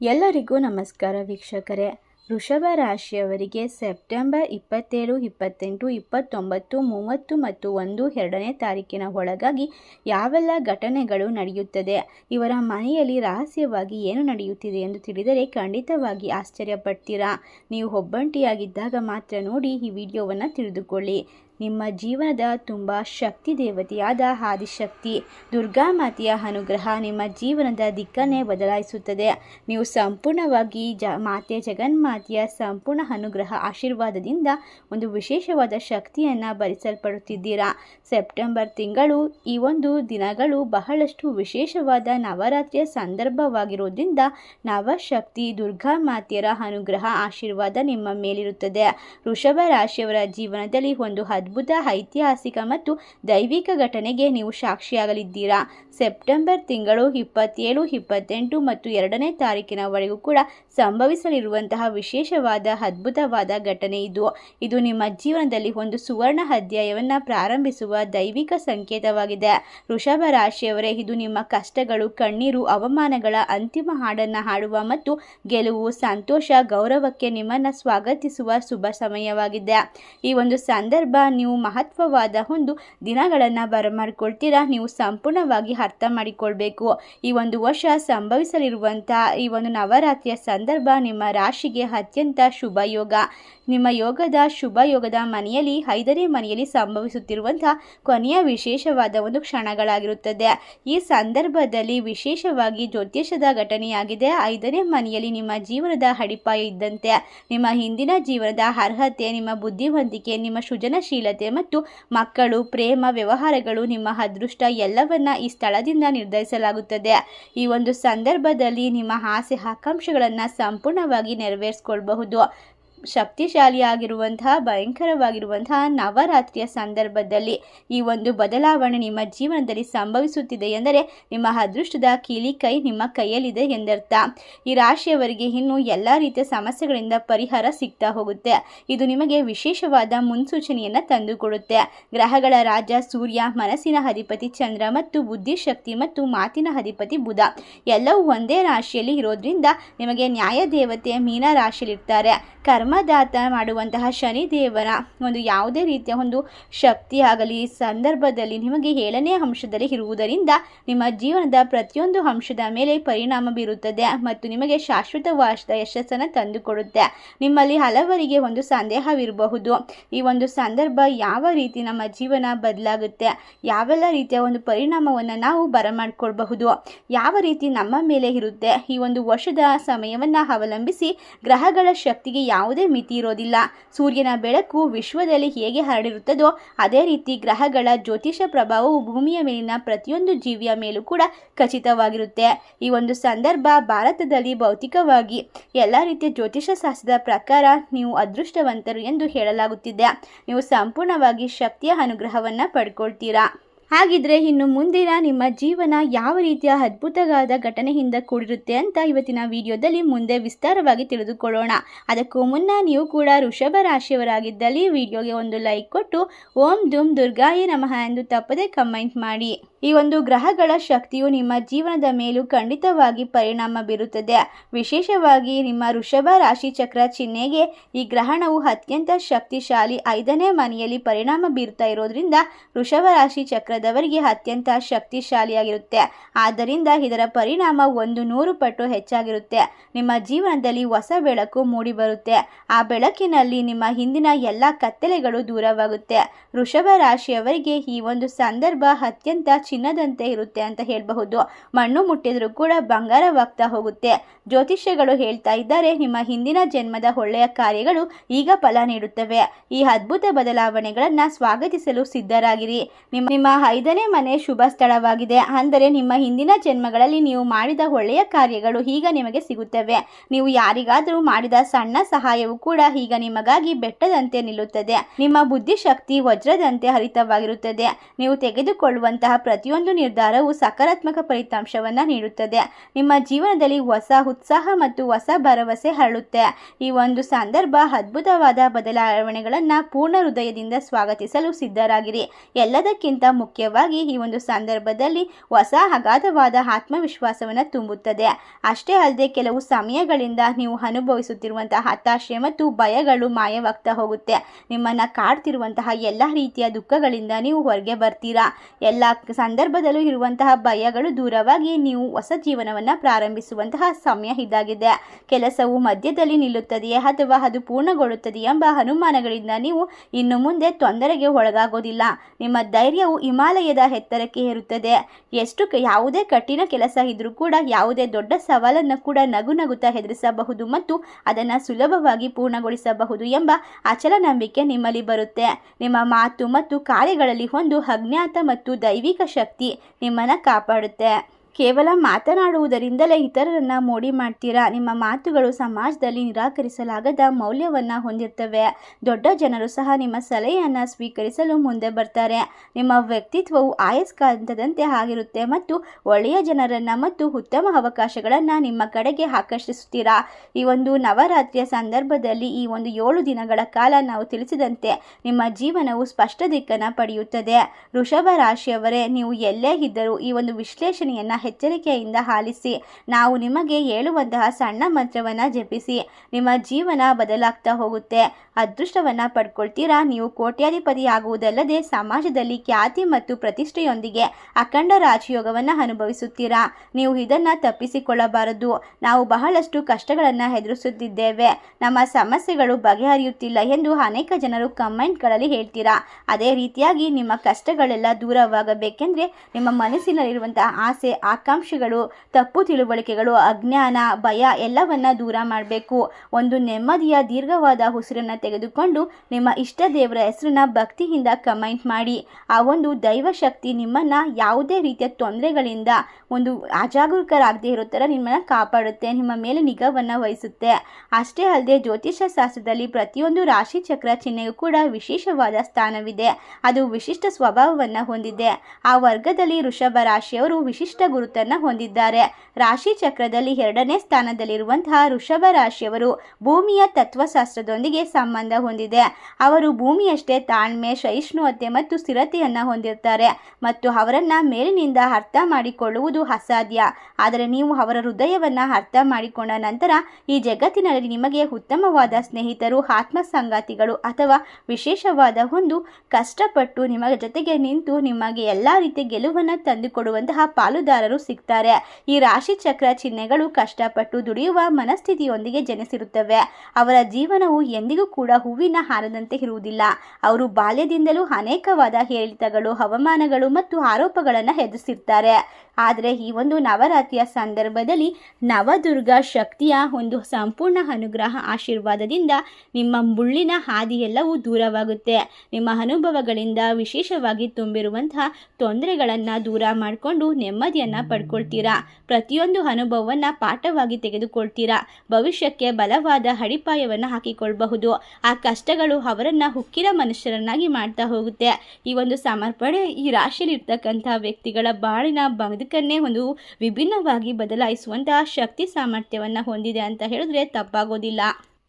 ಎಲ್ಲರಿಗೂ ನಮಸ್ಕಾರ ವೀಕ್ಷಕರೇ. ವೃಷಭ ರಾಶಿಯವರಿಗೆ ಸೆಪ್ಟೆಂಬರ್ ಇಪ್ಪತ್ತೇಳು, ಇಪ್ಪತ್ತೆಂಟು, ಇಪ್ಪತ್ತೊಂಬತ್ತು, ಮೂವತ್ತು ಮತ್ತು ಒಂದು ಎರಡನೇ ತಾರೀಕಿನ ಒಳಗಾಗಿ ಯಾವೆಲ್ಲ ಘಟನೆಗಳು ನಡೆಯುತ್ತದೆ, ಇವರ ಮನೆಯಲ್ಲಿ ರಹಸ್ಯವಾಗಿ ಏನು ನಡೆಯುತ್ತಿದೆ ಎಂದು ತಿಳಿದರೆ ಖಂಡಿತವಾಗಿ ಆಶ್ಚರ್ಯಪಡ್ತೀರಾ. ನೀವು ಒಬ್ಬಂಟಿಯಾಗಿದ್ದಾಗ ಮಾತ್ರ ನೋಡಿ ಈ ವಿಡಿಯೋವನ್ನು ತಿಳಿದುಕೊಳ್ಳಿ. ನಿಮ್ಮ ಜೀವನದ ತುಂಬ ಶಕ್ತಿ ದೇವತೆಯಾದ ಆದಿಶಕ್ತಿ ದುರ್ಗಾಮಾತೆಯ ಅನುಗ್ರಹ ನಿಮ್ಮ ಜೀವನದ ದಿಕ್ಕನ್ನೇ ಬದಲಾಯಿಸುತ್ತದೆ. ನೀವು ಸಂಪೂರ್ಣವಾಗಿ ಜ ಮಾತೆ ಜಗನ್ಮಾತೆಯ ಸಂಪೂರ್ಣ ಅನುಗ್ರಹ ಆಶೀರ್ವಾದದಿಂದ ಒಂದು ವಿಶೇಷವಾದ ಶಕ್ತಿಯನ್ನು ಭರಿಸಲ್ಪಡುತ್ತಿದ್ದೀರಾ. ಸೆಪ್ಟೆಂಬರ್ ತಿಂಗಳು ಈ ಒಂದು ದಿನಗಳು ಬಹಳಷ್ಟು ವಿಶೇಷವಾದ ನವರಾತ್ರಿಯ ಸಂದರ್ಭವಾಗಿರುವುದರಿಂದ ನವಶಕ್ತಿ ದುರ್ಗಾ ಮಾತೆಯರ ಅನುಗ್ರಹ ಆಶೀರ್ವಾದ ನಿಮ್ಮ ಮೇಲಿರುತ್ತದೆ. ವೃಷಭ ರಾಶಿಯವರ ಜೀವನದಲ್ಲಿ ಒಂದು ಐತಿಹಾಸಿಕ ಮತ್ತು ದೈವಿಕ ಘಟನೆಗೆ ನೀವು ಸಾಕ್ಷಿಯಾಗಲಿದ್ದೀರಾ? ಸೆಪ್ಟೆಂಬರ್ ತಿಂಗಳು ಇಪ್ಪತ್ತೇಳು, ಇಪ್ಪತ್ತೆಂಟು ಮತ್ತು ಎರಡನೇ ತಾರೀಕಿನವರೆಗೂ ಕೂಡ ಸಂಭವಿಸಲಿರುವಂತಹ ವಿಶೇಷವಾದ, ಅದ್ಭುತವಾದ ಘಟನೆ ಇದು. ಇದು ನಿಮ್ಮ ಜೀವನದಲ್ಲಿ ಒಂದು ಸುವರ್ಣ ಅಧ್ಯಾಯವನ್ನು ಪ್ರಾರಂಭಿಸುವ ದೈವಿಕ ಸಂಕೇತವಾಗಿದೆ. ವೃಷಭ ರಾಶಿಯವರೇ, ಇದು ನಿಮ್ಮ ಕಷ್ಟಗಳು, ಕಣ್ಣೀರು, ಅವಮಾನಗಳ ಅಂತಿಮ ಹಾಡನ್ನು ಹಾಡುವ ಮತ್ತು ಗೆಲುವು, ಸಂತೋಷ, ಗೌರವಕ್ಕೆ ನಿಮ್ಮನ್ನು ಸ್ವಾಗತಿಸುವ ಶುಭ ಸಮಯವಾಗಿದೆ. ಈ ಒಂದು ಸಂದರ್ಭ ನೀವು ಮಹತ್ವವಾದ ಒಂದು ದಿನಗಳನ್ನು ಬರಮಾಡಿಕೊಳ್ತೀರಾ, ನೀವು ಸಂಪೂರ್ಣವಾಗಿ ಅರ್ಥ ಮಾಡಿಕೊಳ್ಬೇಕು. ಈ ಒಂದು ವರ್ಷ ಸಂಭವಿಸಲಿರುವಂಥ ಈ ಒಂದು ನವರಾತ್ರಿಯ ಸಂದರ್ಭ ನಿಮ್ಮ ರಾಶಿಗೆ ಅತ್ಯಂತ ಶುಭ ಯೋಗ. ನಿಮ್ಮ ಯೋಗದ ಶುಭ ಯೋಗದ ಮನೆಯಲ್ಲಿ, ಐದನೇ ಮನೆಯಲ್ಲಿ ಸಂಭವಿಸುತ್ತಿರುವಂಥ ಕೊನೆಯ ವಿಶೇಷವಾದ ಒಂದು ಕ್ಷಣಗಳಾಗಿರುತ್ತದೆ. ಈ ಸಂದರ್ಭದಲ್ಲಿ ವಿಶೇಷವಾಗಿ ಜ್ಯೋತಿಷದ ಘಟನೆಯಾಗಿದೆ. ಐದನೇ ಮನೆಯಲ್ಲಿ ನಿಮ್ಮ ಜೀವನದ ಅಡಿಪಾಯ ಇದ್ದಂತೆ. ನಿಮ್ಮ ಹಿಂದಿನ ಜೀವನದ ಅರ್ಹತೆ, ನಿಮ್ಮ ಬುದ್ಧಿವಂತಿಕೆ, ನಿಮ್ಮ ಸೃಜನಶೀಲತೆ ಮತ್ತು ಮಕ್ಕಳು, ಪ್ರೇಮ, ವ್ಯವಹಾರಗಳು ನಿಮ್ಮ ಅದೃಷ್ಟ ಎಲ್ಲವನ್ನ ಈ ಸ್ಥಳದಿಂದ ನಿರ್ಧರಿಸಲಾಗುತ್ತದೆ. ಈ ಒಂದು ಸಂದರ್ಭದಲ್ಲಿ ನಿಮ್ಮ ಆಸೆ, ಆಕಾಂಕ್ಷೆಗಳನ್ನು ಸಂಪೂರ್ಣವಾಗಿ ನೆರವೇರಿಸ್ಕೊಳ್ಬಹುದು. ಶಕ್ತಿಶಾಲಿಯಾಗಿರುವಂತಹ, ಭಯಂಕರವಾಗಿರುವಂತಹ ನವರಾತ್ರಿಯ ಸಂದರ್ಭದಲ್ಲಿ ಈ ಒಂದು ಬದಲಾವಣೆ ನಿಮ್ಮ ಜೀವನದಲ್ಲಿ ಸಂಭವಿಸುತ್ತಿದೆ ಎಂದರೆ ನಿಮ್ಮ ಅದೃಷ್ಟದ ಕೀಲಿ ಕೈ ನಿಮ್ಮ ಕೈಯಲ್ಲಿದೆ ಎಂದರ್ಥ. ಈ ರಾಶಿಯವರಿಗೆ ಇನ್ನು ಎಲ್ಲ ರೀತಿಯ ಸಮಸ್ಯೆಗಳಿಂದ ಪರಿಹಾರ ಸಿಗ್ತಾ ಹೋಗುತ್ತೆ. ಇದು ನಿಮಗೆ ವಿಶೇಷವಾದ ಮುನ್ಸೂಚನೆಯನ್ನು ತಂದುಕೊಡುತ್ತೆ. ಗ್ರಹಗಳ ರಾಜ ಸೂರ್ಯ, ಮನಸ್ಸಿನ ಅಧಿಪತಿ ಚಂದ್ರ ಮತ್ತು ಬುದ್ಧಿಶಕ್ತಿ ಮತ್ತು ಮಾತಿನ ಅಧಿಪತಿ ಬುಧ ಎಲ್ಲವೂ ಒಂದೇ ರಾಶಿಯಲ್ಲಿ ಇರೋದ್ರಿಂದ ನಿಮಗೆ ನ್ಯಾಯ ದೇವತೆ ಮೀನ ರಾಶಿಯಲ್ಲಿರ್ತಾರೆ ಕರ್ಮದಾತ ಮಾಡುವಂತಹ ಶನಿದೇವರ ಒಂದು ಯಾವುದೇ ರೀತಿಯ ಒಂದು ಶಕ್ತಿ ಆಗಲಿ ಸಂದರ್ಭದಲ್ಲಿ ನಿಮಗೆ ಏಳನೇ ಅಂಶದಲ್ಲಿ ಇರುವುದರಿಂದ ನಿಮ್ಮ ಜೀವನದ ಪ್ರತಿಯೊಂದು ಅಂಶದ ಮೇಲೆ ಪರಿಣಾಮ ಬೀರುತ್ತದೆ ಮತ್ತು ನಿಮಗೆ ಶಾಶ್ವತವಾದ ಯಶಸ್ಸನ್ನು ತಂದುಕೊಡುತ್ತೆ. ನಿಮ್ಮಲ್ಲಿ ಹಲವರಿಗೆ ಒಂದು ಸಂದೇಹವಿರಬಹುದು. ಈ ಒಂದು ಸಂದರ್ಭ ಯಾವ ರೀತಿ ನಮ್ಮ ಜೀವನ ಬದಲಾಗುತ್ತೆ, ಯಾವೆಲ್ಲ ರೀತಿಯ ಒಂದು ಪರಿಣಾಮವನ್ನು ನಾವು ಬರಮಾಡ್ಕೊಳ್ಬಹುದು, ಯಾವ ರೀತಿ ನಮ್ಮ ಮೇಲೆ ಇರುತ್ತೆ, ಈ ಒಂದು ವರ್ಷದ ಸಮಯವನ್ನು ಅವಲಂಬಿಸಿ ಗ್ರಹಗಳ ಶಕ್ತಿಗೆ ಯಾವುದೇ ಮಿತಿ ಇರೋದಿಲ್ಲ. ಸೂರ್ಯನ ಬೆಳಕು ವಿಶ್ವದಲ್ಲಿ ಹೇಗೆ ಹರಡಿರುತ್ತದೋ ಅದೇ ರೀತಿ ಗ್ರಹಗಳ ಜ್ಯೋತಿಷ ಪ್ರಭಾವವು ಭೂಮಿಯ ಮೇಲಿನ ಪ್ರತಿಯೊಂದು ಜೀವಿಯ ಮೇಲೂ ಕೂಡ ಖಚಿತವಾಗಿರುತ್ತೆ. ಈ ಒಂದು ಸಂದರ್ಭ ಭಾರತದಲ್ಲಿ ಭೌತಿಕವಾಗಿ ಎಲ್ಲ ರೀತಿಯ ಜ್ಯೋತಿಷ ಶಾಸ್ತ್ರದ ಪ್ರಕಾರ ನೀವು ಅದೃಷ್ಟವಂತರು ಎಂದು ಹೇಳಲಾಗುತ್ತಿದೆ. ನೀವು ಸಂಪೂರ್ಣವಾಗಿ ಶಕ್ತಿಯ ಅನುಗ್ರಹವನ್ನು ಪಡ್ಕೊಳ್ತೀರಾ? ಹಾಗಿದ್ರೆ ಇನ್ನು ಮುಂದಿನ ನಿಮ್ಮ ಜೀವನ ಯಾವ ರೀತಿಯ ಅದ್ಭುತವಾದ ಘಟನೆಯಿಂದ ಕೂಡಿರುತ್ತೆ ಅಂತ ಇವತ್ತಿನ ವಿಡಿಯೋದಲ್ಲಿ ಮುಂದೆ ವಿಸ್ತಾರವಾಗಿ ತಿಳಿದುಕೊಳ್ಳೋಣ. ಅದಕ್ಕೂ ಮುನ್ನ ನೀವು ಕೂಡ ಋಷಭ ರಾಶಿಯವರಾಗಿದ್ದಲ್ಲಿ ವಿಡಿಯೋಗೆ ಒಂದು ಲೈಕ್ ಕೊಟ್ಟು ಓಂ ದುಮ್ ದುರ್ಗಾಯೇ ನಮಃ ಎಂದು ತಪ್ಪದೆ ಕಮೆಂಟ್ ಮಾಡಿ. ಈ ಒಂದು ಗ್ರಹಗಳ ಶಕ್ತಿಯು ನಿಮ್ಮ ಜೀವನದ ಮೇಲೂ ಖಂಡಿತವಾಗಿ ಪರಿಣಾಮ ಬೀರುತ್ತದೆ. ವಿಶೇಷವಾಗಿ ನಿಮ್ಮ ವೃಷಭ ರಾಶಿ ಚಕ್ರ ಚಿಹ್ನೆಗೆ ಈ ಗ್ರಹಣವು ಅತ್ಯಂತ ಶಕ್ತಿಶಾಲಿ ಐದನೇ ಮನೆಯಲ್ಲಿ ಪರಿಣಾಮ ಬೀರುತ್ತಾ ಇರೋದ್ರಿಂದ ವೃಷಭ ರಾಶಿ ಚಕ್ರದವರಿಗೆ ಅತ್ಯಂತ ಶಕ್ತಿಶಾಲಿಯಾಗಿರುತ್ತೆ. ಆದ್ದರಿಂದ ಇದರ ಪರಿಣಾಮ ಒಂದು ನೂರು ಪಟ್ಟು ಹೆಚ್ಚಾಗಿರುತ್ತೆ. ನಿಮ್ಮ ಜೀವನದಲ್ಲಿ ಹೊಸ ಬೆಳಕು ಮೂಡಿಬರುತ್ತೆ. ಆ ಬೆಳಕಿನಲ್ಲಿ ನಿಮ್ಮ ಹಿಂದಿನ ಎಲ್ಲ ಕತ್ತಲೆಗಳು ದೂರವಾಗುತ್ತೆ. ವೃಷಭ ರಾಶಿಯವರಿಗೆ ಈ ಒಂದು ಸಂದರ್ಭ ಅತ್ಯಂತ ಚಿನ್ನದಂತೆ ಇರುತ್ತೆ ಅಂತ ಹೇಳಬಹುದು. ಮಣ್ಣು ಮುಟ್ಟಿದರೂ ಕೂಡ ಬಂಗಾರವಾಗ್ತಾ ಹೋಗುತ್ತೆ. ಜ್ಯೋತಿಷ್ಯಗಳು ಹೇಳ್ತಾ ಇದ್ದಾರೆ, ನಿಮ್ಮ ಹಿಂದಿನ ಜನ್ಮದ ಒಳ್ಳೆಯ ಕಾರ್ಯಗಳು ಈಗ ಫಲ ನೀಡುತ್ತವೆ. ಈ ಅದ್ಭುತ ಬದಲಾವಣೆಗಳನ್ನು ಸ್ವಾಗತಿಸಲು ಸಿದ್ಧರಾಗಿರಿ. ನಿಮ್ಮ ನಿಮ್ಮ ಐದನೇ ಮನೆ ಶುಭ ಸ್ಥಳವಾಗಿದೆ. ಅಂದರೆ ನಿಮ್ಮ ಹಿಂದಿನ ಜನ್ಮಗಳಲ್ಲಿ ನೀವು ಮಾಡಿದ ಒಳ್ಳೆಯ ಕಾರ್ಯಗಳು ಈಗ ನಿಮಗೆ ಸಿಗುತ್ತವೆ. ನೀವು ಯಾರಿಗಾದರೂ ಮಾಡಿದ ಸಣ್ಣ ಸಹಾಯವು ಕೂಡ ಈಗ ನಿಮಗಾಗಿ ಬೆಟ್ಟದಂತೆ ನಿಲ್ಲುತ್ತದೆ. ನಿಮ್ಮ ಬುದ್ಧಿಶಕ್ತಿ ವಜ್ರದಂತೆ ಹರಿತವಾಗಿರುತ್ತದೆ. ನೀವು ತೆಗೆದುಕೊಳ್ಳುವಂತಹ ಪ್ರತಿಯೊಂದು ನಿರ್ಧಾರವು ಸಕಾರಾತ್ಮಕ ಫಲಿತಾಂಶವನ್ನು ನೀಡುತ್ತದೆ. ನಿಮ್ಮ ಜೀವನದಲ್ಲಿ ಹೊಸ ಉತ್ಸಾಹ ಮತ್ತು ಹೊಸ ಭರವಸೆ ಹರಳುತ್ತೆ. ಈ ಒಂದು ಸಂದರ್ಭ ಅದ್ಭುತವಾದ ಬದಲಾವಣೆಗಳನ್ನು ಪೂರ್ಣ ಹೃದಯದಿಂದ ಸ್ವಾಗತಿಸಲು ಸಿದ್ಧರಾಗಿರಿ. ಎಲ್ಲದಕ್ಕಿಂತ ಮುಖ್ಯ ಮುಖ್ಯವಾಗಿ ಈ ಒಂದು ಸಂದರ್ಭದಲ್ಲಿ ಹೊಸ ಅಗಾಧವಾದ ಆತ್ಮವಿಶ್ವಾಸವನ್ನು ತುಂಬುತ್ತದೆ. ಅಷ್ಟೇ ಅಲ್ಲದೆ ಕೆಲವು ಸಮಯಗಳಿಂದ ನೀವು ಅನುಭವಿಸುತ್ತಿರುವಂತಹ ಹತಾಶೆ ಮತ್ತು ಭಯಗಳು ಮಾಯವಾಗ್ತಾ ಹೋಗುತ್ತೆ. ನಿಮ್ಮನ್ನು ಕಾಡ್ತಿರುವಂತಹ ಎಲ್ಲ ರೀತಿಯ ದುಃಖಗಳಿಂದ ನೀವು ಹೊರಗೆ ಬರ್ತೀರಾ? ಎಲ್ಲ ಸಂದರ್ಭದಲ್ಲೂ ಇರುವಂತಹ ಭಯಗಳು ದೂರವಾಗಿ ನೀವು ಹೊಸ ಜೀವನವನ್ನು ಪ್ರಾರಂಭಿಸುವಂತಹ ಸಮಯ ಇದಾಗಿದೆ. ಕೆಲಸವು ಮಧ್ಯದಲ್ಲಿ ನಿಲ್ಲುತ್ತದೆಯೇ ಅಥವಾ ಅದು ಪೂರ್ಣಗೊಳ್ಳುತ್ತದೆ ಎಂಬ ಅನುಮಾನಗಳಿಂದ ನೀವು ಇನ್ನು ಮುಂದೆ ತೊಂದರೆಗೆ ಒಳಗಾಗೋದಿಲ್ಲ. ನಿಮ್ಮ ಧೈರ್ಯವು ಹಿಮಾಲಯದ ಎತ್ತರಕ್ಕೆ ಏರುತ್ತದೆ. ಎಷ್ಟು ಯಾವುದೇ ಕಠಿಣ ಕೆಲಸ ಇದ್ರೂ ಕೂಡ ಯಾವುದೇ ದೊಡ್ಡ ಸವಾಲನ್ನು ಕೂಡ ನಗು ನಗುತ್ತಾ ಎದುರಿಸಬಹುದು ಮತ್ತು ಅದನ್ನು ಸುಲಭವಾಗಿ ಪೂರ್ಣಗೊಳಿಸಬಹುದು ಎಂಬ ಅಚಲ ನಂಬಿಕೆ ನಿಮ್ಮಲ್ಲಿ ಬರುತ್ತೆ. ನಿಮ್ಮ ಮಾತು ಮತ್ತು ಕಾರ್ಯಗಳಲ್ಲಿ ಒಂದು ಅಜ್ಞಾತ ಮತ್ತು ದೈವಿಕ ಶಕ್ತಿ ನಿಮ್ಮನ್ನು ಕಾಪಾಡುತ್ತೆ. ಕೇವಲ ಮಾತನಾಡುವುದರಿಂದಲೇ ಇತರರನ್ನು ಮೋಡಿ ಮಾಡ್ತೀರಾ? ನಿಮ್ಮ ಮಾತುಗಳು ಸಮಾಜದಲ್ಲಿ ನಿರಾಕರಿಸಲಾಗದ ಮೌಲ್ಯವನ್ನು ಹೊಂದಿರ್ತವೆ. ದೊಡ್ಡ ಜನರು ಸಹ ನಿಮ್ಮ ಸಲಹೆಯನ್ನು ಸ್ವೀಕರಿಸಲು ಮುಂದೆ ಬರ್ತಾರೆ. ನಿಮ್ಮ ವ್ಯಕ್ತಿತ್ವವು ಆಯಸ್ಕಾಂತದಂತೆ ಆಗಿರುತ್ತೆ ಮತ್ತು ಒಳ್ಳೆಯ ಜನರನ್ನು ಮತ್ತು ಉತ್ತಮ ಅವಕಾಶಗಳನ್ನು ನಿಮ್ಮ ಕಡೆಗೆ ಆಕರ್ಷಿಸುತ್ತೀರಾ? ಈ ಒಂದು ನವರಾತ್ರಿಯ ಸಂದರ್ಭದಲ್ಲಿ ಈ ಒಂದು ಏಳು ದಿನಗಳ ಕಾಲ ನಾವು ತಿಳಿಸಿದಂತೆ ನಿಮ್ಮ ಜೀವನವು ಸ್ಪಷ್ಟ ದಿಕ್ಕನ್ನು ಪಡೆಯುತ್ತದೆ. ವೃಷಭ ರಾಶಿಯವರೇ, ನೀವು ಎಲ್ಲೇ ಇದ್ದರೂ ಈ ಒಂದು ವಿಶ್ಲೇಷಣೆಯನ್ನು ಎಚ್ಚರಿಕೆಯಿಂದ ಆಲಿಸಿ. ನಾವು ನಿಮಗೆ ಹೇಳುವಂತಹ ಸಣ್ಣ ಮಂತ್ರವನ್ನು ಜಪಿಸಿ. ನಿಮ್ಮ ಜೀವನ ಬದಲಾಗ್ತಾ ಹೋಗುತ್ತೆ. ಅದೃಷ್ಟವನ್ನು ಪಡ್ಕೊಳ್ತೀರಾ? ನೀವು ಕೋಟ್ಯಾಧಿಪತಿ ಆಗುವುದಲ್ಲದೆ ಸಮಾಜದಲ್ಲಿ ಖ್ಯಾತಿ ಮತ್ತು ಪ್ರತಿಷ್ಠೆಯೊಂದಿಗೆ ಅಖಂಡ ರಾಜಯೋಗವನ್ನು ಅನುಭವಿಸುತ್ತೀರಾ? ನೀವು ಇದನ್ನು ತಪ್ಪಿಸಿಕೊಳ್ಳಬಾರದು. ನಾವು ಬಹಳಷ್ಟು ಕಷ್ಟಗಳನ್ನು ಎದುರಿಸುತ್ತಿದ್ದೇವೆ. ನಮ್ಮ ಸಮಸ್ಯೆಗಳು ಬಗೆಹರಿಯುತ್ತಿಲ್ಲ ಎಂದು ಅನೇಕ ಜನರು ಕಮೆಂಟ್ಗಳಲ್ಲಿ ಹೇಳ್ತೀರಾ? ಅದೇ ರೀತಿಯಾಗಿ ನಿಮ್ಮ ಕಷ್ಟಗಳೆಲ್ಲ ದೂರವಾಗಬೇಕೆಂದರೆ ನಿಮ್ಮ ಮನಸ್ಸಿನಲ್ಲಿರುವಂತಹ ಆಸೆ ಆಕಾಂಕ್ಷೆಗಳು, ತಪ್ಪು ತಿಳುವಳಿಕೆಗಳು, ಅಜ್ಞಾನ, ಭಯ ಎಲ್ಲವನ್ನ ದೂರ ಮಾಡಬೇಕು. ಒಂದು ನೆಮ್ಮದಿಯ, ದೀರ್ಘವಾದ ಉಸಿರನ್ನು ತೆಗೆದುಕೊಂಡು ನಿಮ್ಮ ಇಷ್ಟ ದೇವರ ಹೆಸರನ್ನ ಭಕ್ತಿಯಿಂದ ಕಮೆಂಟ್ ಮಾಡಿ. ಆ ಒಂದು ದೈವಶಕ್ತಿ ನಿಮ್ಮನ್ನು ಯಾವುದೇ ರೀತಿಯ ತೊಂದರೆಗಳಿಂದ ಒಂದು ಅಜಾಗರೂಕರಾಗದೇ ಇರೋ ಥರ ನಿಮ್ಮನ್ನು ಕಾಪಾಡುತ್ತೆ, ನಿಮ್ಮ ಮೇಲೆ ನಿಗಾವನ್ನು ವಹಿಸುತ್ತೆ. ಅಷ್ಟೇ ಅಲ್ಲದೆ ಜ್ಯೋತಿಷ್ಯ ಶಾಸ್ತ್ರದಲ್ಲಿ ಪ್ರತಿಯೊಂದು ರಾಶಿ ಚಕ್ರ ಚಿಹ್ನೆಗೂ ಕೂಡ ವಿಶೇಷವಾದ ಸ್ಥಾನವಿದೆ. ಅದು ವಿಶಿಷ್ಟ ಸ್ವಭಾವವನ್ನು ಹೊಂದಿದೆ. ಆ ವರ್ಗದಲ್ಲಿ ವೃಷಭ ರಾಶಿಯವರು ವಿಶಿಷ್ಟ ಗುರುತನ್ನು ಹೊಂದಿದ್ದಾರೆ. ರಾಶಿ ಚಕ್ರದಲ್ಲಿ ಎರಡನೇ ಸ್ಥಾನದಲ್ಲಿರುವಂತಹ ಋಷಭ ರಾಶಿಯವರು ಭೂಮಿಯ ತತ್ವಶಾಸ್ತ್ರದೊಂದಿಗೆ ಸಂಬಂಧ ಹೊಂದಿದೆ. ಅವರು ಭೂಮಿಯಷ್ಟೇ ತಾಳ್ಮೆ ಸಹಿಷ್ಣುವತೆ ಮತ್ತು ಸ್ಥಿರತೆಯನ್ನು ಹೊಂದಿರ್ತಾರೆ ಮತ್ತು ಅವರನ್ನ ಮೇಲಿನಿಂದ ಅರ್ಥ ಮಾಡಿಕೊಳ್ಳುವುದು ಅಸಾಧ್ಯ. ಆದರೆ ನೀವು ಅವರ ಹೃದಯವನ್ನು ಅರ್ಥ ಮಾಡಿಕೊಂಡ ನಂತರ ಈ ಜಗತ್ತಿನಲ್ಲಿ ನಿಮಗೆ ಉತ್ತಮವಾದ ಸ್ನೇಹಿತರು ಆತ್ಮ ಸಂಗಾತಿಗಳು ಅಥವಾ ವಿಶೇಷವಾದ ಒಂದು ಕಷ್ಟಪಟ್ಟು ನಿಮ್ಮ ಜೊತೆಗೆ ನಿಂತು ನಿಮಗೆ ಎಲ್ಲ ರೀತಿಯ ಗೆಲುವನ್ನು ತಂದುಕೊಡುವಂತಹ ಪಾಲುದಾರರು ಸಿಗ್ತಾರೆ. ಈ ರಾಶಿ ಚಕ್ರ ಚಿಹ್ನೆಗಳು ಕಷ್ಟಪಟ್ಟು ದುಡಿಯುವ ಮನಸ್ಥಿತಿಯೊಂದಿಗೆ ಜನಿಸಿರುತ್ತವೆ. ಅವರ ಜೀವನವು ಎಂದಿಗೂ ಕೂಡ ಹೂವಿನ ಹಾರದಂತೆ ಇರುವುದಿಲ್ಲ. ಅವರು ಬಾಲ್ಯದಿಂದಲೂ ಅನೇಕವಾದ ಏರಿಳಿತಗಳು ಹವಾಮಾನಗಳು ಮತ್ತು ಆರೋಪಗಳನ್ನು ಎದುರಿಸಿರ್ತಾರೆ. ಆದರೆ ಈ ಒಂದು ನವರಾತ್ರಿಯ ಸಂದರ್ಭದಲ್ಲಿ ನವದುರ್ಗ ಶಕ್ತಿಯ ಒಂದು ಸಂಪೂರ್ಣ ಅನುಗ್ರಹ ಆಶೀರ್ವಾದದಿಂದ ನಿಮ್ಮ ಮುಳ್ಳಿನ ಹಾದಿಯೆಲ್ಲವೂ ದೂರವಾಗುತ್ತೆ. ನಿಮ್ಮ ಅನುಭವಗಳಿಂದ ವಿಶೇಷವಾಗಿ ತುಂಬಿರುವಂತಹ ತೊಂದರೆಗಳನ್ನು ದೂರ ಮಾಡಿಕೊಂಡು ನೆಮ್ಮದಿಯನ್ನು ಪಡ್ಕೊಳ್ತೀರಾ? ಪ್ರತಿಯೊಂದು ಅನುಭವವನ್ನು ಪಾಠವಾಗಿ ತೆಗೆದುಕೊಳ್ತೀರಾ? ಭವಿಷ್ಯಕ್ಕೆ ಬಲವಾದ ಅಡಿಪಾಯವನ್ನು ಹಾಕಿಕೊಳ್ಳಬಹುದು ಆ ಕಷ್ಟಗಳು ಅವರನ್ನು ಹುಕ್ಕಿರ ಮನುಷ್ಯರನ್ನಾಗಿ ಮಾಡ್ತಾ ಹೋಗುತ್ತೆ. ಈ ಒಂದು ಸಮರ್ಪಣೆ, ಈ ರಾಶಿಯಲ್ಲಿ ಇರ್ತಕ್ಕಂಥ ವ್ಯಕ್ತಿಗಳ ಬಾಳಿನ ಬದುಕನ್ನೇ ಒಂದು ವಿಭಿನ್ನವಾಗಿ ಬದಲಾಯಿಸುವಂತಹ ಶಕ್ತಿ ಸಾಮರ್ಥ್ಯವನ್ನು ಹೊಂದಿದೆ ಅಂತ ಹೇಳಿದ್ರೆ ತಪ್ಪಾಗೋದಿಲ್ಲ.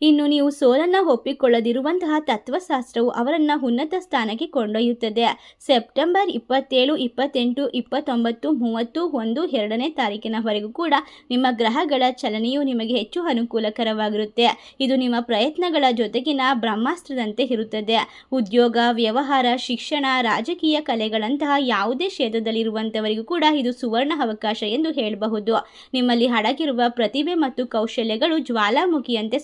ಇನ್ನು ನೀವು ಸೋಲನ್ನು ಒಪ್ಪಿಕೊಳ್ಳದಿರುವಂತಹ ತತ್ವಶಾಸ್ತ್ರವು ಅವರನ್ನು ಉನ್ನತ ಸ್ಥಾನಕ್ಕೆ ಕೊಂಡೊಯ್ಯುತ್ತದೆ. ಸೆಪ್ಟೆಂಬರ್ ಇಪ್ಪತ್ತೇಳು, ಇಪ್ಪತ್ತೆಂಟು, ಇಪ್ಪತ್ತೊಂಬತ್ತು, ಮೂವತ್ತು, ಒಂದು, ಎರಡನೇ ತಾರೀಕಿನವರೆಗೂ ಕೂಡ ನಿಮ್ಮ ಗ್ರಹಗಳ ಚಲನೆಯು ನಿಮಗೆ ಹೆಚ್ಚು ಅನುಕೂಲಕರವಾಗಿರುತ್ತೆ. ಇದು ನಿಮ್ಮ ಪ್ರಯತ್ನಗಳ ಜೊತೆಗಿನ ಬ್ರಹ್ಮಾಸ್ತ್ರದಂತೆ ಇರುತ್ತದೆ. ಉದ್ಯೋಗ, ವ್ಯವಹಾರ, ಶಿಕ್ಷಣ, ರಾಜಕೀಯ ಕಲೆಗಳಂತಹ ಯಾವುದೇ ಕ್ಷೇತ್ರದಲ್ಲಿರುವಂಥವರಿಗೂ ಕೂಡ ಇದು ಸುವರ್ಣ ಅವಕಾಶ ಎಂದು ಹೇಳಬಹುದು. ನಿಮ್ಮಲ್ಲಿ ಅಡಗಿರುವ ಪ್ರತಿಭೆ ಮತ್ತು ಕೌಶಲ್ಯಗಳು ಜ್ವಾಲಾಮುಖಿಯಂತೆ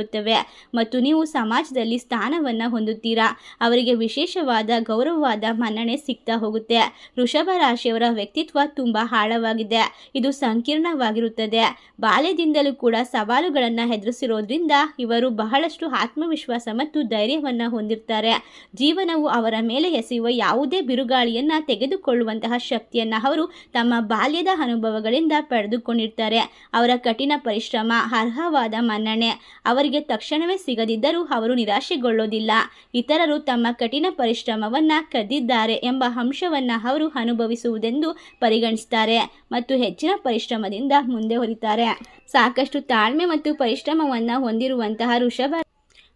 ಸ್ಫೋಟಗೊಳ್ಳುತ್ತವೆ ಮತ್ತು ನೀವು ಸಮಾಜದಲ್ಲಿ ಸ್ಥಾನವನ್ನು ಹೊಂದುತ್ತೀರಾ? ಅವರಿಗೆ ವಿಶೇಷವಾದ ಗೌರವವಾದ ಮನ್ನಣೆ ಸಿಗ್ತಾ ಹೋಗುತ್ತೆ. ವೃಷಭ ರಾಶಿಯವರ ವ್ಯಕ್ತಿತ್ವ ತುಂಬ ಆಳವಾಗಿದೆ. ಇದು ಸಂಕೀರ್ಣವಾಗಿರುತ್ತದೆ. ಬಾಲ್ಯದಿಂದಲೂ ಕೂಡ ಸವಾಲುಗಳನ್ನು ಎದುರಿಸಿರೋದ್ರಿಂದ ಇವರು ಬಹಳಷ್ಟು ಆತ್ಮವಿಶ್ವಾಸ ಮತ್ತು ಧೈರ್ಯವನ್ನು ಹೊಂದಿರ್ತಾರೆ. ಜೀವನವು ಅವರ ಮೇಲೆ ಎಸೆಯುವ ಯಾವುದೇ ಬಿರುಗಾಳಿಯನ್ನು ತೆಗೆದುಕೊಳ್ಳುವಂತಹ ಶಕ್ತಿಯನ್ನು ಅವರು ತಮ್ಮ ಬಾಲ್ಯದ ಅನುಭವಗಳಿಂದ ಪಡೆದುಕೊಂಡಿರ್ತಾರೆ. ಅವರ ಕಠಿಣ ಪರಿಶ್ರಮ, ಅರ್ಹವಾದ ಮನ್ನಣೆ, ಅವರಿಗೆ ತಕ್ಷಣವೇ ಸಿಗದಿದ್ದರೂ ಅವರು ನಿರಾಶೆಗೊಳ್ಳೋದಿಲ್ಲ. ಇತರರು ತಮ್ಮ ಕಠಿಣ ಪರಿಶ್ರಮವನ್ನು ಕದ್ದಿದ್ದಾರೆ ಎಂಬ ಅಂಶವನ್ನು ಅವರು ಅನುಭವಿಸುವುದೆಂದು ಪರಿಗಣಿಸ್ತಾರೆ ಮತ್ತು ಹೆಚ್ಚಿನ ಪರಿಶ್ರಮದಿಂದ ಮುಂದೆ ಹೊರಿತಾರೆ. ಸಾಕಷ್ಟು ತಾಳ್ಮೆ ಮತ್ತು ಪರಿಶ್ರಮವನ್ನು ಹೊಂದಿರುವಂತಹ ಋಷಭ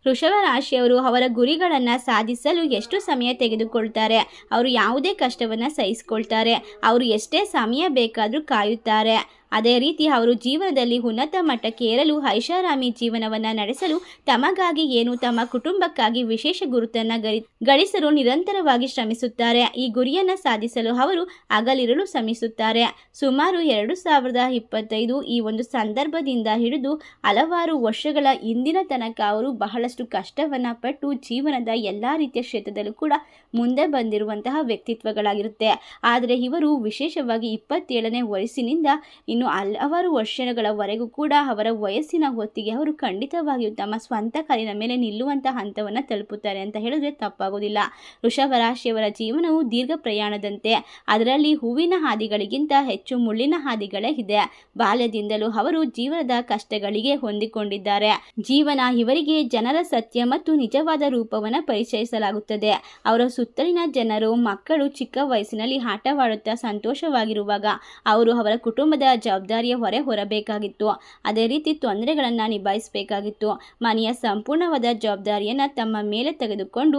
ವೃಷಭ ರಾಶಿಯವರು ಅವರ ಗುರಿಗಳನ್ನು ಸಾಧಿಸಲು ಎಷ್ಟು ಸಮಯ ತೆಗೆದುಕೊಳ್ತಾರೆ? ಅವರು ಯಾವುದೇ ಕಷ್ಟವನ್ನು ಸಹಿಸಿಕೊಳ್ತಾರೆ. ಅವರು ಎಷ್ಟೇ ಸಮಯ ಬೇಕಾದರೂ ಕಾಯುತ್ತಾರೆ. ಅದೇ ರೀತಿ ಅವರು ಜೀವನದಲ್ಲಿ ಉನ್ನತ ಮಟ್ಟಕ್ಕೆ ಏರಲು ಐಷಾರಾಮಿ ಜೀವನವನ್ನು ನಡೆಸಲು ತಮಗಾಗಿ ಏನು ತಮ್ಮ ಕುಟುಂಬಕ್ಕಾಗಿ ವಿಶೇಷ ಗುರುತನ್ನು ಗರಿ, ಗಳಿಸಲು ನಿರಂತರವಾಗಿ ಶ್ರಮಿಸುತ್ತಾರೆ. ಈ ಗುರಿಯನ್ನು ಸಾಧಿಸಲು ಅವರು ಅಗಲಿರಲು ಶ್ರಮಿಸುತ್ತಾರೆ. ಸುಮಾರು ಎರಡು ಸಾವಿರದ ಇಪ್ಪತ್ತೈದು ಈ ಒಂದು ಸಂದರ್ಭದಿಂದ ಹಿಡಿದು ಹಲವಾರು ವರ್ಷಗಳ ಇಂದಿನ ತನಕ ಅವರು ಬಹಳಷ್ಟು ಕಷ್ಟವನ್ನು ಪಟ್ಟು ಜೀವನದ ಎಲ್ಲ ರೀತಿಯ ಕ್ಷೇತ್ರದಲ್ಲೂ ಕೂಡ ಮುಂದೆ ಬಂದಿರುವಂತಹ ವ್ಯಕ್ತಿತ್ವಗಳಾಗಿರುತ್ತೆ. ಆದರೆ ಇವರು ವಿಶೇಷವಾಗಿ ಇಪ್ಪತ್ತೇಳನೇ ವಯಸ್ಸಿನಿಂದ ಇನ್ನು ಹಲವಾರು ವರ್ಷಗಳವರೆಗೂ ಕೂಡ ಅವರ ವಯಸ್ಸಿನ ಹೊತ್ತಿಗೆ ಅವರು ಖಂಡಿತವಾಗಿಯೂ ತಮ್ಮ ಸ್ವಂತ ಕಾಲಿನ ಮೇಲೆ ನಿಲ್ಲುವಂತಹ ಹಂತವನ್ನು ತಲುಪುತ್ತಾರೆ ಅಂತ ಹೇಳಿದ್ರೆ ತಪ್ಪಾಗುವುದಿಲ್ಲ ವೃಷಭ ರಾಶಿಯವರ ಜೀವನವು ದೀರ್ಘ ಪ್ರಯಾಣದಂತೆ. ಅದರಲ್ಲಿ ಹೂವಿನ ಹಾದಿಗಳಿಗಿಂತ ಹೆಚ್ಚು ಮುಳ್ಳಿನ ಹಾದಿಗಳೇ ಇದೆ. ಬಾಲ್ಯದಿಂದಲೂ ಅವರು ಜೀವನದ ಕಷ್ಟಗಳಿಗೆ ಹೊಂದಿಕೊಂಡಿದ್ದಾರೆ. ಜೀವನ ಇವರಿಗೆ ಜನರ ಸತ್ಯ ಮತ್ತು ನಿಜವಾದ ರೂಪವನ್ನು ಪರಿಚಯಿಸಲಾಗುತ್ತದೆ. ಅವರ ಸುತ್ತಲಿನ ಜನರು, ಮಕ್ಕಳು ಚಿಕ್ಕ ವಯಸ್ಸಿನಲ್ಲಿ ಆಟವಾಡುತ್ತಾ ಸಂತೋಷವಾಗಿರುವಾಗ ಅವರು ಅವರ ಕುಟುಂಬದ ಜವಾಬ್ದಾರಿಯ ಹೊರೆ ಹೊರಬೇಕಾಗಿತ್ತು. ಅದೇ ರೀತಿ ತೊಂದರೆಗಳನ್ನು ನಿಭಾಯಿಸಬೇಕಾಗಿತ್ತು. ಮನೆಯ ಸಂಪೂರ್ಣವಾದ ಜವಾಬ್ದಾರಿಯನ್ನು ತಮ್ಮ ಮೇಲೆ ತೆಗೆದುಕೊಂಡು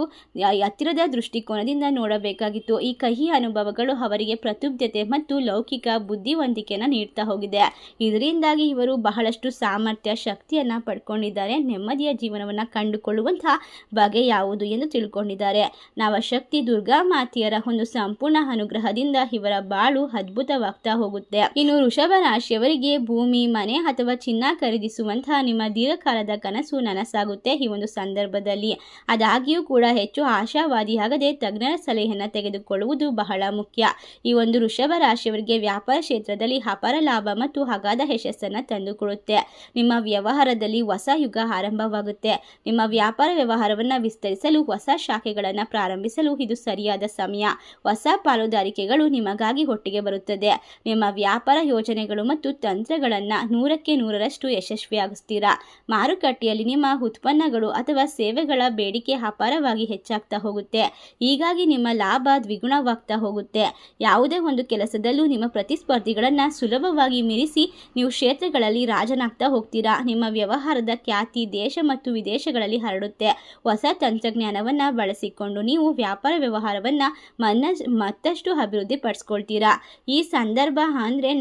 ಹತ್ತಿರದ ದೃಷ್ಟಿಕೋನದಿಂದ ನೋಡಬೇಕಾಗಿತ್ತು. ಈ ಕಹಿ ಅನುಭವಗಳು ಅವರಿಗೆ ಪ್ರತುಬ್ಧತೆ ಮತ್ತು ಲೌಕಿಕ ಬುದ್ಧಿವಂತಿಕೆಯನ್ನು ನೀಡ್ತಾ ಹೋಗಿದೆ. ಇದರಿಂದಾಗಿ ಇವರು ಬಹಳಷ್ಟು ಸಾಮರ್ಥ್ಯ ಶಕ್ತಿಯನ್ನು ಪಡ್ಕೊಂಡಿದ್ದಾರೆ. ನೆಮ್ಮದಿಯ ಜೀವನವನ್ನು ಕಂಡುಕೊಳ್ಳುವಂತಹ ಬಗೆ ಯಾವುದು ಎಂದು ತಿಳ್ಕೊಂಡಿದ್ದಾರೆ. ನವಶಕ್ತಿ ದುರ್ಗಾ ಮಾತೆಯರ ಒಂದು ಸಂಪೂರ್ಣ ಅನುಗ್ರಹದಿಂದ ಇವರ ಬಾಳು ಅದ್ಭುತವಾಗ್ತಾ ಹೋಗುತ್ತೆ. ಇನ್ನು ವೃಷಭ ರಾಶಿಯವರಿಗೆ ಭೂಮಿ, ಮನೆ ಅಥವಾ ಚಿನ್ನ ಖರೀದಿಸುವಂತಹ ನಿಮ್ಮ ದೀರ್ಘಕಾಲದ ಕನಸು ನನಸಾಗುತ್ತೆ ಈ ಒಂದು ಸಂದರ್ಭದಲ್ಲಿ. ಅದಾಗಿಯೂ ಕೂಡ ಹೆಚ್ಚು ಆಶಾವಾದಿಯಾಗದೆ ತಜ್ಞರ ಸಲಹೆಯನ್ನು ತೆಗೆದುಕೊಳ್ಳುವುದು ಬಹಳ ಮುಖ್ಯ. ಈ ಒಂದು ವೃಷಭ ರಾಶಿಯವರಿಗೆ ವ್ಯಾಪಾರ ಕ್ಷೇತ್ರದಲ್ಲಿ ಅಪಾರ ಲಾಭ ಮತ್ತು ಅಗಾಧ ಯಶಸ್ಸನ್ನು ತಂದುಕೊಡುತ್ತೆ. ನಿಮ್ಮ ವ್ಯವಹಾರದಲ್ಲಿ ಹೊಸ ಯುಗ ಆರಂಭವಾಗುತ್ತೆ. ನಿಮ್ಮ ವ್ಯಾಪಾರ ವ್ಯವಹಾರವನ್ನು ವಿಸ್ತರಿಸಲು ಹೊಸ ಶಾಖೆಗಳನ್ನು ಪ್ರಾರಂಭಿಸಲು ಇದು ಸರಿಯಾದ ಸಮಯ. ಹೊಸ ಪಾಲುದಾರಿಕೆಗಳು ನಿಮಗಾಗಿ ಒಟ್ಟಿಗೆ ಬರುತ್ತದೆ. ನಿಮ್ಮ ವ್ಯಾಪಾರ ಯೋಜನೆಗಳು ಮತ್ತು ತಂತ್ರಗಳನ್ನು ನೂರಕ್ಕೆ ನೂರರಷ್ಟು ಯಶಸ್ವಿಯಾಗಿಸ್ತೀರಾ? ಮಾರುಕಟ್ಟೆಯಲ್ಲಿ ನಿಮ್ಮ ಉತ್ಪನ್ನಗಳು ಅಥವಾ ಸೇವೆಗಳ ಬೇಡಿಕೆ ಅಪಾರವಾಗಿ ಹೆಚ್ಚಾಗ್ತಾ ಹೋಗುತ್ತೆ. ಹೀಗಾಗಿ ನಿಮ್ಮ ಲಾಭ ದ್ವಿಗುಣವಾಗ್ತಾ ಹೋಗುತ್ತೆ. ಯಾವುದೇ ಒಂದು ಕೆಲಸದಲ್ಲೂ ನಿಮ್ಮ ಪ್ರತಿಸ್ಪರ್ಧಿಗಳನ್ನು ಸುಲಭವಾಗಿ ಮೀರಿಸಿ ನೀವು ಕ್ಷೇತ್ರಗಳಲ್ಲಿ ರಾಜನಾಗ್ತಾ ಹೋಗ್ತೀರಾ? ನಿಮ್ಮ ವ್ಯವಹಾರದ ಖ್ಯಾತಿ ದೇಶ ಮತ್ತು ವಿದೇಶಗಳಲ್ಲಿ ಹರಡುತ್ತೆ. ಹೊಸ ತಂತ್ರಜ್ಞಾನವನ್ನು ಬಳಸಿಕೊಂಡು ನೀವು ವ್ಯಾಪಾರ ವ್ಯವಹಾರವನ್ನು ಮನ್ನ ಮತ್ತಷ್ಟು ಅಭಿವೃದ್ಧಿ ಪಡಿಸ್ಕೊಳ್ತೀರಾ ಈ ಸಂದರ್ಭ ಅಂದರೆ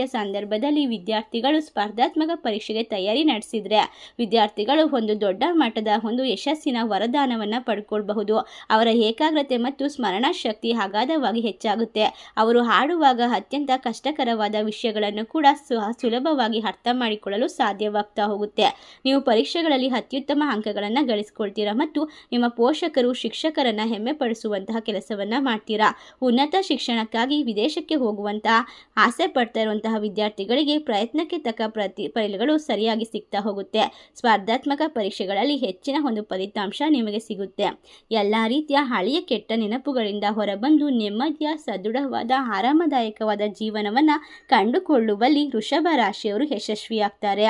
ನವರಾತ್ರಿಯ ಸಂದರ್ಭದಲ್ಲಿ ವಿದ್ಯಾರ್ಥಿಗಳು ಸ್ಪರ್ಧಾತ್ಮಕ ಪರೀಕ್ಷೆಗೆ ತಯಾರಿ ನಡೆಸಿದ್ರೆ ವಿದ್ಯಾರ್ಥಿಗಳು ಒಂದು ದೊಡ್ಡ ಮಟ್ಟದ ಒಂದು ಯಶಸ್ಸಿನ ವರದಾನವನ್ನು ಪಡ್ಕೊಳ್ಬಹುದು. ಅವರ ಏಕಾಗ್ರತೆ ಮತ್ತು ಸ್ಮರಣ ಶಕ್ತಿ ಅಗಾಧವಾಗಿ ಹೆಚ್ಚಾಗುತ್ತೆ. ಅವರು ಹಾಡುವಾಗ ಅತ್ಯಂತ ಕಷ್ಟಕರವಾದ ವಿಷಯಗಳನ್ನು ಕೂಡ ಸುಲಭವಾಗಿ ಅರ್ಥ ಮಾಡಿಕೊಳ್ಳಲು ಸಾಧ್ಯವಾಗ್ತಾ ಹೋಗುತ್ತೆ. ನೀವು ಪರೀಕ್ಷೆಗಳಲ್ಲಿ ಅತ್ಯುತ್ತಮ ಅಂಕಗಳನ್ನು ಗಳಿಸ್ಕೊಳ್ತೀರಾ ಮತ್ತು ನಿಮ್ಮ ಪೋಷಕರು, ಶಿಕ್ಷಕರನ್ನು ಹೆಮ್ಮೆ ಪಡಿಸುವಂತಹ ಕೆಲಸವನ್ನು ಮಾಡ್ತೀರಾ? ಉನ್ನತ ಶಿಕ್ಷಣಕ್ಕಾಗಿ ವಿದೇಶಕ್ಕೆ ಹೋಗುವಂತಹ ಆಸೆ ಪಡ್ತಾ ಇರುವಂತಹ ವಿದ್ಯಾರ್ಥಿಗಳಿಗೆ ಪ್ರಯತ್ನಕ್ಕೆ ತಕ್ಕ ಪ್ರತಿ ಫೈಲ್ಗಳು ಸರಿಯಾಗಿ ಸಿಗ್ತಾ ಹೋಗುತ್ತೆ. ಸ್ಪರ್ಧಾತ್ಮಕ ಪರೀಕ್ಷೆಗಳಲ್ಲಿ ಹೆಚ್ಚಿನ ಒಂದು ಫಲಿತಾಂಶ ನಿಮಗೆ ಸಿಗುತ್ತೆ. ಎಲ್ಲ ರೀತಿಯ ಹಳೆಯ ಕೆಟ್ಟ ನೆನಪುಗಳಿಂದ ಹೊರಬಂದು ನೆಮ್ಮದಿಯ, ಸದೃಢವಾದ, ಆರಾಮದಾಯಕವಾದ ಜೀವನವನ್ನು ಕಂಡುಕೊಳ್ಳುವಲ್ಲಿ ವೃಷಭ ರಾಶಿಯವರು ಯಶಸ್ವಿಯಾಗ್ತಾರೆ.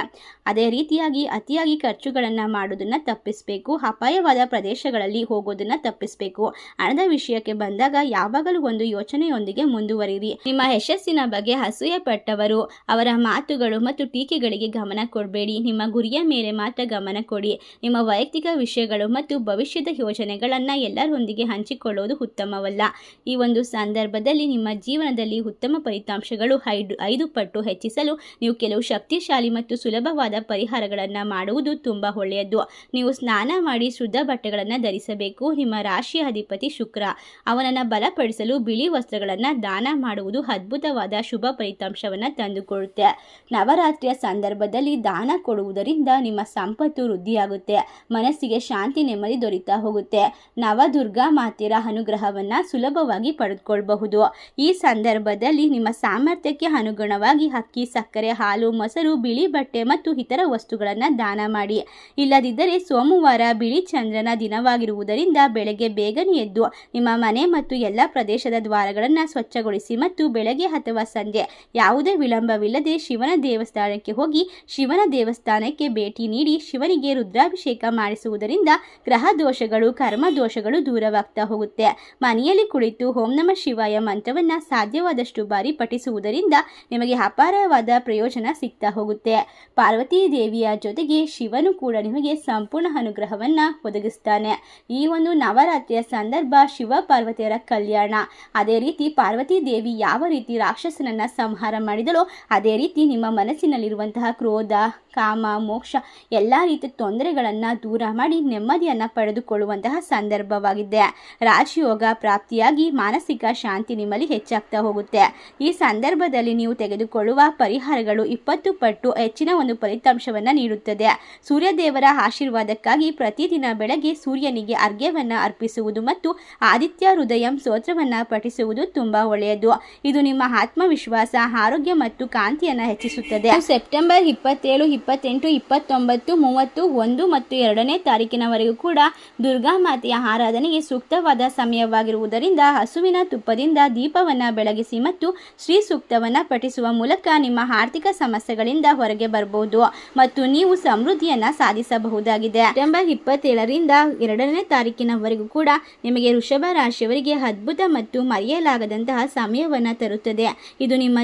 ಅದೇ ರೀತಿಯಾಗಿ ಅತಿಯಾಗಿ ಖರ್ಚುಗಳನ್ನು ಮಾಡೋದನ್ನು ತಪ್ಪಿಸಬೇಕು, ಅಪಾಯವಾದ ಪ್ರದೇಶಗಳಲ್ಲಿ ಹೋಗೋದನ್ನು ತಪ್ಪಿಸಬೇಕು. ಹಣದ ವಿಷಯಕ್ಕೆ ಬಂದಾಗ ಯಾವಾಗಲೂ ಒಂದು ಯೋಚನೆಯೊಂದಿಗೆ ಮುಂದುವರಿರಿ. ನಿಮ್ಮ ಯಶಸ್ಸಿನ ಬಗ್ಗೆ ಅಸೂಯೆ ಪಟ್ಟವರು ಅವರ ಮಾತುಗಳು ಮತ್ತು ಟೀಕೆಗಳಿಗೆ ಗಮನ ಕೊಡಬೇಡಿ. ನಿಮ್ಮ ಗುರಿಯ ಮೇಲೆ ಮಾತ್ರ ಗಮನ ಕೊಡಿ. ನಿಮ್ಮ ವೈಯಕ್ತಿಕ ವಿಷಯಗಳು ಮತ್ತು ಭವಿಷ್ಯದ ಯೋಜನೆಗಳನ್ನು ಎಲ್ಲರೊಂದಿಗೆ ಹಂಚಿಕೊಳ್ಳುವುದು ಉತ್ತಮವಲ್ಲ. ಈ ಒಂದು ಸಂದರ್ಭದಲ್ಲಿ ನಿಮ್ಮ ಜೀವನದಲ್ಲಿ ಉತ್ತಮ ಫಲಿತಾಂಶಗಳು ಐದು ಐದು ಪಟ್ಟು ಹೆಚ್ಚಿಸಲು ನೀವು ಕೆಲವು ಶಕ್ತಿಶಾಲಿ ಮತ್ತು ಸುಲಭವಾದ ಪರಿಹಾರಗಳನ್ನು ಮಾಡುವುದು ತುಂಬ ಒಳ್ಳೆಯದು. ನೀವು ಸ್ನಾನ ಮಾಡಿ ಶುದ್ಧ ಬಟ್ಟೆಗಳನ್ನು ಧರಿಸಬೇಕು. ನಿಮ್ಮ ರಾಶಿಯ ಅಧಿಪತಿ ಶುಕ್ರ. ಅವನನ್ನು ಬಲಪಡಿಸಲು ಬಿಳಿ ವಸ್ತ್ರಗಳನ್ನು ದಾನ ಮಾಡುವುದು ಅದ್ಭುತವಾದ ಶುಭ ಫಲಿತಾಂಶವನ್ನು ತಂದುಕೊಡುತ್ತೆ. ನವರಾತ್ರಿಯ ಸಂದರ್ಭದಲ್ಲಿ ದಾನ ಕೊಡುವುದರಿಂದ ನಿಮ್ಮ ಸಂಪತ್ತು ವೃದ್ಧಿಯಾಗುತ್ತೆ. ಮನಸ್ಸಿಗೆ ಶಾಂತಿ ನೆಮ್ಮದಿ ದೊರೀತಾ ಹೋಗುತ್ತೆ. ನವದುರ್ಗಾ ಮಾತೆಯರ ಅನುಗ್ರಹವನ್ನು ಸುಲಭವಾಗಿ ಪಡೆದುಕೊಳ್ಳಬಹುದು ಈ ಸಂದರ್ಭದಲ್ಲಿ ನಿಮ್ಮ ಸಾಮರ್ಥ್ಯಕ್ಕೆ ಅನುಗುಣವಾಗಿ ಅಕ್ಕಿ, ಸಕ್ಕರೆ, ಹಾಲು, ಮೊಸರು, ಬಿಳಿ ಬಟ್ಟೆ ಮತ್ತು ಇತರ ವಸ್ತುಗಳನ್ನು ದಾನ ಮಾಡಿ. ಇಲ್ಲದಿದ್ದರೆ ಸೋಮವಾರ ಬಿಳಿ ಚಂದ್ರನ ದಿನವಾಗಿರುವುದರಿಂದ ಬೆಳಗ್ಗೆ ಬೇಗನೆ ಎದ್ದು ನಿಮ್ಮ ಮನೆ ಮತ್ತು ಎಲ್ಲ ಪ್ರದೇಶದ ದ್ವಾರಗಳನ್ನು ಸ್ವಚ್ಛಗೊಳಿಸಿ ಮತ್ತು ಬೆಳಗ್ಗೆ ಅಥವಾ ಸಂಜೆ ಯಾವುದೇ ಯಾವುದೇ ವಿಳಂಬವಿಲ್ಲದೆ ಶಿವನ ದೇವಸ್ಥಾನಕ್ಕೆ ಹೋಗಿ ಶಿವನ ದೇವಸ್ಥಾನಕ್ಕೆ ಭೇಟಿ ನೀಡಿ ಶಿವನಿಗೆ ರುದ್ರಾಭಿಷೇಕ ಮಾಡಿಸುವುದರಿಂದ ಗ್ರಹ ದೋಷಗಳು, ಕರ್ಮ ದೋಷಗಳು ದೂರವಾಗ್ತಾ ಹೋಗುತ್ತೆ. ಮನೆಯಲ್ಲಿ ಕುಳಿತು ಓಂ ನಮ ಶಿವಾಯ ಮಂತ್ರವನ್ನು ಸಾಧ್ಯವಾದಷ್ಟು ಬಾರಿ ಪಠಿಸುವುದರಿಂದ ನಿಮಗೆ ಅಪಾರವಾದ ಪ್ರಯೋಜನ ಸಿಗ್ತಾ ಹೋಗುತ್ತೆ. ಪಾರ್ವತಿ ದೇವಿಯ ಜೊತೆಗೆ ಶಿವನು ಕೂಡ ನಿಮಗೆ ಸಂಪೂರ್ಣ ಅನುಗ್ರಹವನ್ನು ಒದಗಿಸ್ತಾನೆ. ಈ ಒಂದು ನವರಾತ್ರಿಯ ಸಂದರ್ಭ ಶಿವ ಪಾರ್ವತಿಯರ ಕಲ್ಯಾಣ. ಅದೇ ರೀತಿ ಪಾರ್ವತಿ ದೇವಿ ಯಾವ ರೀತಿ ರಾಕ್ಷಸನನ್ನ ಸಂಹಾರ ಮಾಡಿದಳೋ? ಅದೇ ರೀತಿ ನಿಮ್ಮ ಮನಸ್ಸಿನಲ್ಲಿರುವಂತಹ ಕ್ರೋಧ, ಕಾಮ, ಮೋಕ್ಷ, ಎಲ್ಲ ರೀತಿಯ ತೊಂದರೆಗಳನ್ನು ದೂರ ಮಾಡಿ ನೆಮ್ಮದಿಯನ್ನು ಪಡೆದುಕೊಳ್ಳುವಂತಹ ಸಂದರ್ಭವಾಗಿದೆ. ರಾಜಯೋಗ ಪ್ರಾಪ್ತಿಯಾಗಿ ಮಾನಸಿಕ ಶಾಂತಿ ನಿಮ್ಮಲ್ಲಿ ಹೆಚ್ಚಾಗ್ತಾ ಹೋಗುತ್ತೆ. ಈ ಸಂದರ್ಭದಲ್ಲಿ ನೀವು ತೆಗೆದುಕೊಳ್ಳುವ ಪರಿಹಾರಗಳು ಇಪ್ಪತ್ತು ಪಟ್ಟು ಹೆಚ್ಚಿನ ಒಂದು ಫಲಿತಾಂಶವನ್ನು ನೀಡುತ್ತದೆ. ಸೂರ್ಯದೇವರ ಆಶೀರ್ವಾದಕ್ಕಾಗಿ ಪ್ರತಿದಿನ ಬೆಳಗ್ಗೆ ಸೂರ್ಯನಿಗೆ ಅರ್ಘ್ಯವನ್ನು ಅರ್ಪಿಸುವುದು ಮತ್ತು ಆದಿತ್ಯ ಹೃದಯಂ ಸ್ತೋತ್ರವನ್ನು ಪಠಿಸುವುದು ತುಂಬಾ ಒಳ್ಳೆಯದು. ಇದು ನಿಮ್ಮ ಆತ್ಮವಿಶ್ವಾಸ, ಆರೋಗ್ಯ ಮತ್ತು ಕಾಂತಿಯನ್ನು ಹೆಚ್ಚಿಸುತ್ತದೆ. ಸೆಪ್ಟೆಂಬರ್ ಇಪ್ಪತ್ತೇಳು, ಇಪ್ಪತ್ತೆಂಟು, ಇಪ್ಪತ್ತೊಂಬತ್ತು, ಮೂವತ್ತು, ಒಂದು ಮತ್ತು ಎರಡನೇ ತಾರೀಕಿನವರೆಗೂ ಕೂಡ ದುರ್ಗಾ ಮಾತೆಯ ಆರಾಧನೆಗೆ ಸೂಕ್ತವಾದ ಸಮಯವಾಗಿರುವುದರಿಂದ ಹಸುವಿನ ತುಪ್ಪದಿಂದ ದೀಪವನ್ನು ಬೆಳಗಿಸಿ ಮತ್ತು ಶ್ರೀ ಸೂಕ್ತವನ್ನು ಪಠಿಸುವ ಮೂಲಕ ನಿಮ್ಮ ಆರ್ಥಿಕ ಸಮಸ್ಯೆಗಳಿಂದ ಹೊರಗೆ ಬರಬಹುದು ಮತ್ತು ನೀವು ಸಮೃದ್ಧಿಯನ್ನು ಸಾಧಿಸಬಹುದಾಗಿದೆ. ಸೆಪ್ಟೆಂಬರ್ ಇಪ್ಪತ್ತೇಳರಿಂದ ಎರಡನೇ ತಾರೀಕಿನವರೆಗೂ ಕೂಡ ನಿಮಗೆ ವೃಷಭ ರಾಶಿಯವರಿಗೆ ಅದ್ಭುತ ಮತ್ತು ಮರೆಯಲಾಗದಂತಹ ಸಮಯವನ್ನು ತರುತ್ತದೆ. ಇದು ನಿಮ್ಮ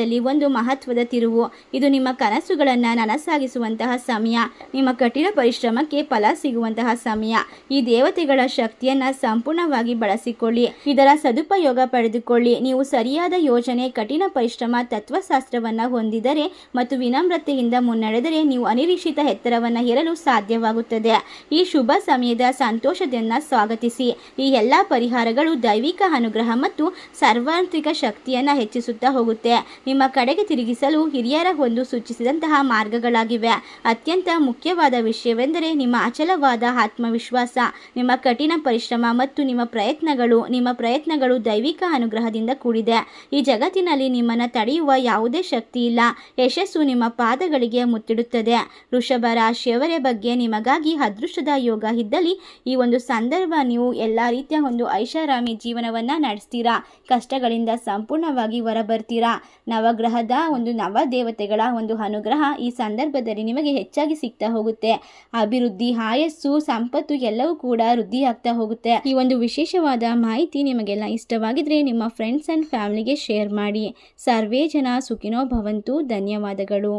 ಜೀವನದಲ್ಲಿ ಒಂದು ಮಹತ್ವದ ತಿರುವು. ಇದು ನಿಮ್ಮ ಕನಸುಗಳನ್ನು ನನಸಾಗಿಸುವಂತಹ ಸಮಯ. ನಿಮ್ಮ ಕಠಿಣ ಪರಿಶ್ರಮಕ್ಕೆ ಫಲ ಸಿಗುವಂತಹ ಸಮಯ. ಈ ದೇವತೆಗಳ ಶಕ್ತಿಯನ್ನ ಸಂಪೂರ್ಣವಾಗಿ ಬಳಸಿಕೊಳ್ಳಿ. ಇದರ ಸದುಪಯೋಗ ಪಡೆದುಕೊಳ್ಳಿ. ನೀವು ಸರಿಯಾದ ಯೋಜನೆ, ಕಠಿಣ ಪರಿಶ್ರಮ, ತತ್ವಶಾಸ್ತ್ರವನ್ನ ಹೊಂದಿದರೆ ಮತ್ತು ವಿನಮ್ರತೆಯಿಂದ ಮುನ್ನಡೆದರೆ ನೀವು ಅನಿರೀಕ್ಷಿತ ಎತ್ತರವನ್ನ ಹೇರಲು ಸಾಧ್ಯವಾಗುತ್ತದೆ. ಈ ಶುಭ ಸಮಯದ ಸಂತೋಷದನ್ನ ಸ್ವಾಗತಿಸಿ. ಈ ಎಲ್ಲ ಪರಿಹಾರಗಳು ದೈವಿಕ ಅನುಗ್ರಹ ಮತ್ತು ಸಾರ್ವತ್ರಿಕ ಶಕ್ತಿಯನ್ನ ಹೆಚ್ಚಿಸುತ್ತಾ ಹೋಗುತ್ತೆ. ನಿಮ್ಮ ಕಡೆಗೆ ತಿರುಗಿಸಲು ಹಿರಿಯರ ಒಂದು ಸೂಚಿಸಿದಂತಹ ಮಾರ್ಗಗಳಾಗಿವೆ. ಅತ್ಯಂತ ಮುಖ್ಯವಾದ ವಿಷಯವೆಂದರೆ ನಿಮ್ಮ ಅಚಲವಾದ ಆತ್ಮವಿಶ್ವಾಸ, ನಿಮ್ಮ ಕಠಿಣ ಪರಿಶ್ರಮ ಮತ್ತು ನಿಮ್ಮ ಪ್ರಯತ್ನಗಳು. ನಿಮ್ಮ ಪ್ರಯತ್ನಗಳು ದೈವಿಕ ಅನುಗ್ರಹದಿಂದ ಕೂಡಿದೆ. ಈ ಜಗತ್ತಿನಲ್ಲಿ ನಿಮ್ಮನ್ನು ತಡೆಯುವ ಯಾವುದೇ ಶಕ್ತಿ ಇಲ್ಲ. ಯಶಸ್ಸು ನಿಮ್ಮ ಪಾದಗಳಿಗೆ ಮುತ್ತಿಡುತ್ತದೆ. ವೃಷಭ ರಾಶಿಯವರ ಬಗ್ಗೆ ನಿಮಗಾಗಿ ಅದೃಷ್ಟದ ಯೋಗ ಇದ್ದಲ್ಲಿ ಈ ಒಂದು ಸಂದರ್ಭ ನೀವು ಎಲ್ಲ ರೀತಿಯ ಒಂದು ಐಷಾರಾಮಿ ಜೀವನವನ್ನು ನಡೆಸ್ತೀರಾ? ಕಷ್ಟಗಳಿಂದ ಸಂಪೂರ್ಣವಾಗಿ ಹೊರಬರ್ತೀರಾ? ನವಗ್ರಹದ ಒಂದು ನವ ದೇವತೆಗಳ ಒಂದು ಅನುಗ್ರಹ ಈ ಸಂದರ್ಭದಲ್ಲಿ ನಿಮಗೆ ಹೆಚ್ಚಾಗಿ ಸಿಗ್ತಾ ಹೋಗುತ್ತೆ. ಅಭಿವೃದ್ಧಿ, ಆಯಸ್ಸು, ಸಂಪತ್ತು ಎಲ್ಲವೂ ಕೂಡ ವೃದ್ಧಿ ಆಗ್ತಾ ಹೋಗುತ್ತೆ. ಈ ಒಂದು ವಿಶೇಷವಾದ ಮಾಹಿತಿ ನಿಮಗೆಲ್ಲ ಇಷ್ಟವಾಗಿದ್ರೆ ನಿಮ್ಮ ಫ್ರೆಂಡ್ಸ್ ಅಂಡ್ ಫ್ಯಾಮಿಲಿಗೆ ಶೇರ್ ಮಾಡಿ. ಸರ್ವೇ ಜನ ಸುಖಿನೋ ಭವಂತು. ಧನ್ಯವಾದಗಳು.